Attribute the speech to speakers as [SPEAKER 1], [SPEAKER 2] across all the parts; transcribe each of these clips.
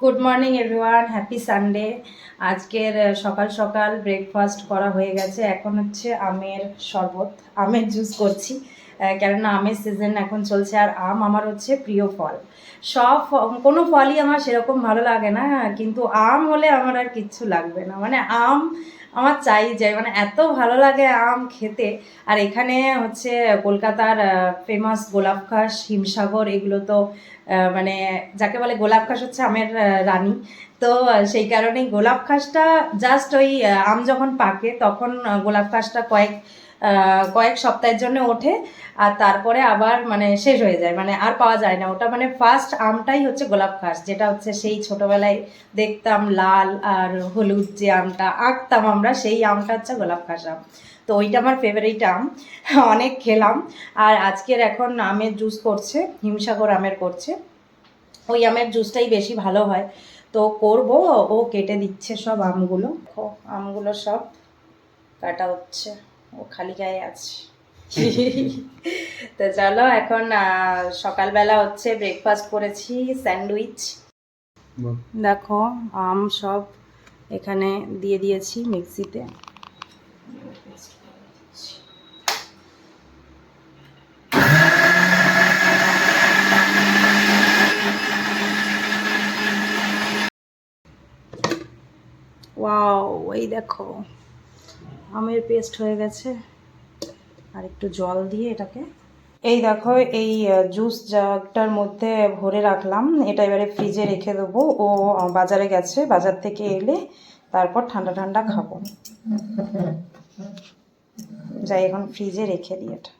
[SPEAKER 1] Good morning everyone happy Sunday আজকের সকাল সকাল ব্রেকফাস্ট করা হয়ে গেছে। এখন হচ্ছে আমের শরবত, আমের জুস করছি। কেননা আমের সিজন এখন চলছে আর আম আমার হচ্ছে প্রিয় ফল। সব কোনো ফলই আমার সেরকম ভালো লাগে না, কিন্তু আম হলে আমার আর কিচ্ছু লাগবে না। মানে আম আমার চাই যায় মানে এত ভালো লাগে আম খেতে। আর এখানে হচ্ছে কলকাতার ফেমাস গোলাপ খাস হিমসাগর, এগুলো তো মানে যাকে বলে গোলাপ খাস হচ্ছে আমের রানী। তো সেই কারণেই গোলাপ খাসটা জাস্ট ওই আম যখন পাকে তখন গোলাপ খাসটা কয়েক কয়েক সপ্তাহের জন্য ওঠে, আর তারপরে আবার মানে শেষ হয়ে যায় মানে আর পাওয়া যায় না। ওটা মানে ফার্স্ট আমটাই হচ্ছে গোলাপ খাস যেটা হচ্ছে সেই ছোটবেলায় দেখতাম লাল আর হলুদ যে আমটা আঁকতাম আমরা, সেই আমটা হচ্ছে গোলাপ খাস আম। তো ওইটা আমার ফেভারিট আম, অনেক খেলাম। আর আজকের এখন আমের জুস করছে, হিমসাগর আমের করছে। ওই আমের জুসটাই বেশি ভালো হয়। তো করব, ও কেটে দিচ্ছে সব আমগুলো। আমগুলো সব কাটা হচ্ছে। ও খালি গায়ে আছে। তো চলো এখন সকালবেলা হচ্ছে ব্রেকফাস্ট করেছি স্যান্ডউইচ দেখো, আম সব এখানে দিয়ে দিয়েছি মিক্সিতে। ওয়াও এই দেখো। আমের পেস্ট হয়ে গেছে। আর একটু জল দিয়ে এটাকে এই দেখো, এই জুস জাগটার মধ্যে ভরে রাখলাম। এটা এবারে ফ্রিজে রেখে দেবো। ও বাজারে গেছে। বাজার থেকে এলে তারপর ঠান্ডা ঠান্ডা খাব। যাই, এখন ফ্রিজে রেখে দিই এটা।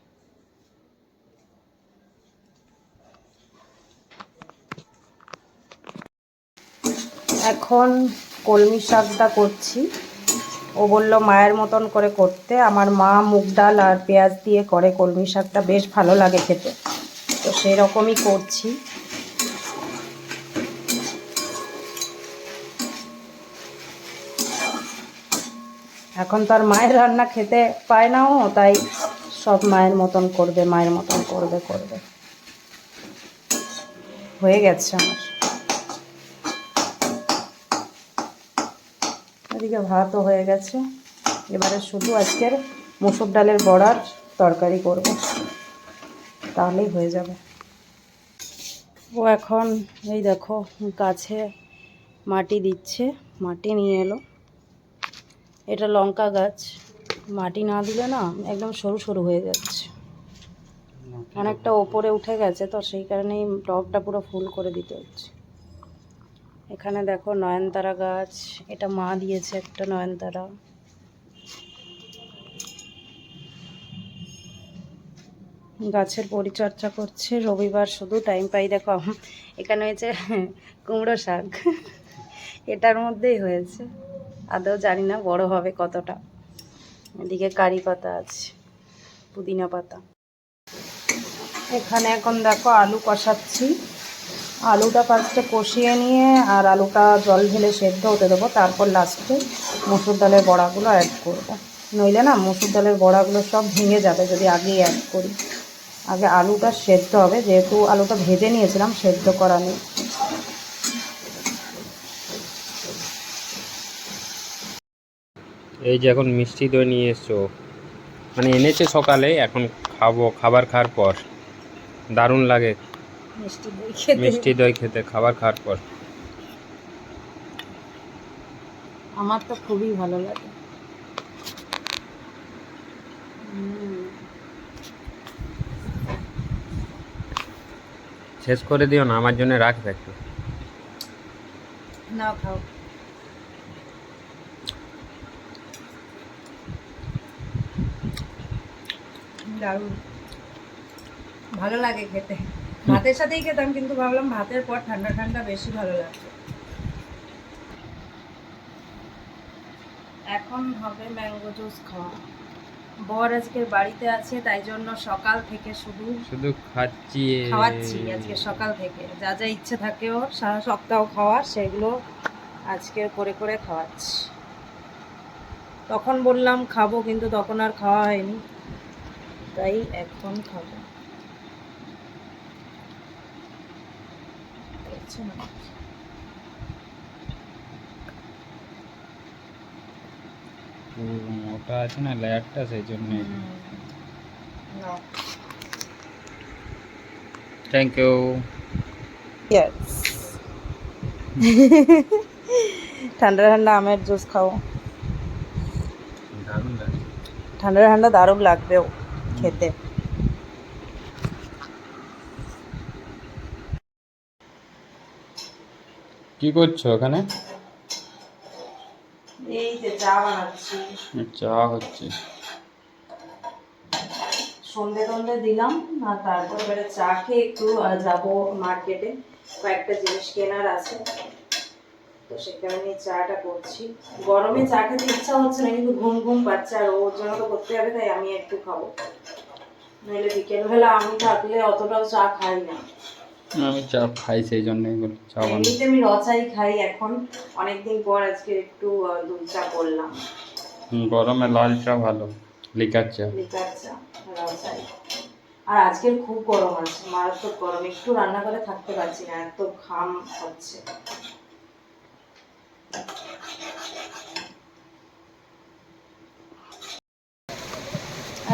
[SPEAKER 1] এখন কলমি শাকটা করছি। ও বলল, মায়ের মতন করে করতে আমার মা মুগ ডাল আর পেঁয়াজ দিয়ে করে, কলমি শাকটা বেশ ভালো লাগে খেতে। তো সেরকমই করছি। এখন তো আর মায়ের রান্না খেতে পায় না ও, তাই সব মায়ের মতন করবে, মায়ের মতন করবে করবে। হয়ে গেছে আমার। এদিকে ভাতও হয়ে গেছে। এবারে শুধু আজকের মুসুর ডালের বড়ার তরকারি করব। তাহলেই হয়ে যাবে। ও এখন এই দেখো গাছে মাটি দিচ্ছে মাটি নিয়ে এলো। এটা লঙ্কা গাছ। মাটি না দিলে না একদম সরু সরু হয়ে যাচ্ছে। অনেকটা ওপরে উঠে গেছে তো সেই কারণেই টবটা পুরো ফুল করে দিতে হচ্ছে। এখানে দেখো নয়নতারা গাছ। এটা মা দিয়েছে একটা নয়নতারা। গাছের পরিচর্যা করছে। রবিবার শুধু টাইম পাই, দেখো, এখানে হয়েছে কুমড়ো শাক। এটার মধ্যেই হয়েছে। আদৌ জানি না বড় হবে কতটা। এদিকে কারি পাতা আছে, পুদিনা পাতা। এখানে এখন দেখো আলু কষাচ্ছি। আলুটা ফার্স্টে কষিয়ে নিয়ে আর আলুটা জল ঢেলে সেদ্ধ হতে দেবো। তারপর লাস্টে মুসুর ডালের বড়াগুলো অ্যাড করব। নইলে না মুসুর ডালের বড়াগুলো সব ভেঙে যাবে যদি আগেই অ্যাড করি। আগে আলুটা সেদ্ধ হবে, যেহেতু আলুটা ভেজে নিয়েছিলাম, সেদ্ধ করা নেই।
[SPEAKER 2] এই যে এখন মিষ্টি দই নিয়ে এসছো। মানে এনেছে সকালে, এখন খাব, খাবার খাওয়ার পর। দারুণ লাগে।
[SPEAKER 1] মিষ্টি দই খেতে।
[SPEAKER 2] মিষ্টি দই খেতে খাবার খাওয়ার পর।
[SPEAKER 1] আমার তো খুবই ভালো লাগে।
[SPEAKER 2] শেষ করে দিও না আমার জন্য রাখবে একটু।
[SPEAKER 1] নাও খাও। দারুণ। ভালো লাগে খেতে। ভাতের সাথেই খেতাম কিন্তু ভাবলাম ভাতের পর ঠান্ডা ঠান্ডা বেশি ভালো লাগবে এখন হবে ম্যাঙ্গো জুস খাওয়া। বর আজকে বাড়িতে আছে তাই জন্য সকাল থেকে শুধু
[SPEAKER 2] শুধু খাচ্ছি।
[SPEAKER 1] খাওয়াচ্ছি আজকে সকাল থেকে। যা যা ইচ্ছে থাকে ওর সারা সপ্তাহ খাওয়ার সেগুলো আজকে করে করে খাওয়াচ্ছি। তখন বললাম খাব কিন্তু তখন আর খাওয়া হয়নি। তাই এখন খাব। পাচ্ছে না
[SPEAKER 2] ওটা আছে না লেয়ারটা সেই জন্য থ্যাংক ইউ ইয়েস
[SPEAKER 1] ঠান্ডা ঠান্ডা আমের জুস খাও ঠান্ডা ঠান্ডা দারুণ লাগবেও খেতে
[SPEAKER 2] কি করছ ওখানে?
[SPEAKER 1] এই যে চা বানাচ্ছি।
[SPEAKER 2] চা হচ্ছে।
[SPEAKER 1] সন্ধে টন্ধে দিলাম আর তারপর এবারে চা খেয়ে একটু যাব মার্কেটে কয়েকটা জিনিস কেনার আছে। তো সে কারণে চাটা করছি। গরমে চা খেতে ইচ্ছা হচ্ছে না কিন্তু ঘুম ঘুম পাচ্ছে আর ওর জন্য তো করতে হবে তাই আমি একটু খাব। নইলে বিকেলবেলা আমি থাকলে অতটাও চা খাই না।
[SPEAKER 2] আমি চা খাই সেই জন্যই বলি চা বানাই।
[SPEAKER 1] এমনিতে আমি রচাই খাই এখন। অনেকদিন পর আজকে একটু দুধ চা করলাম
[SPEAKER 2] গরমে লাল চা ভালো লিকার চা।
[SPEAKER 1] লিকার চা রচাই আর আজকের খুব গরম আছে মারাত্মক গরম। একটু রান্না করে থাকতে পারছি না এত ঘাম হচ্ছে।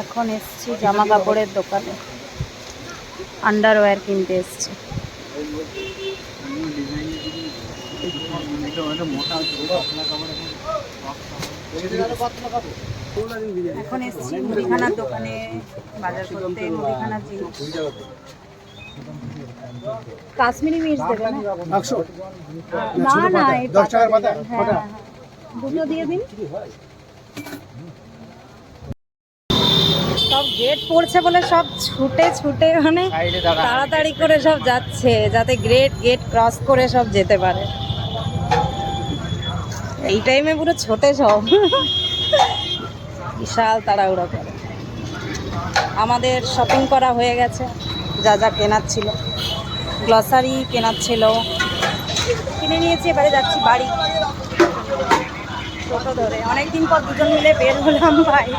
[SPEAKER 1] এখন এসছি জামা কাপড়ের দোকানে। আন্ডারওয়্যার কিনতে এসছি। এখন এসছি মুদিখানার দোকানে বাজার করতে মুদিখানার জিনিস। কাশ্মীরি মির্চ দেবে না? না না এই পাতা হ্যাঁ, হ্যাঁ, হ্যাঁ। দুটো দিয়ে দিন। সব গেট পড়ছে বলে সব ছুটে ছুটে মানে তাড়াতাড়ি করে সব যাচ্ছে যাতে গ্রেট গেট ক্রস করে সব যেতে পারে। এই টাইমে পুরো ছোটে সব। বিশাল তাড়াহুড়ো করে। আমাদের শপিং করা হয়ে গেছে যা যা কেনার ছিল। গ্লসারি কেনার ছিল। কিনে নিয়েছি এবারে যাচ্ছি বাড়ি। টোটো ধরে। অনেকদিন পর দুজন মিলে বের হলাম বাইরে।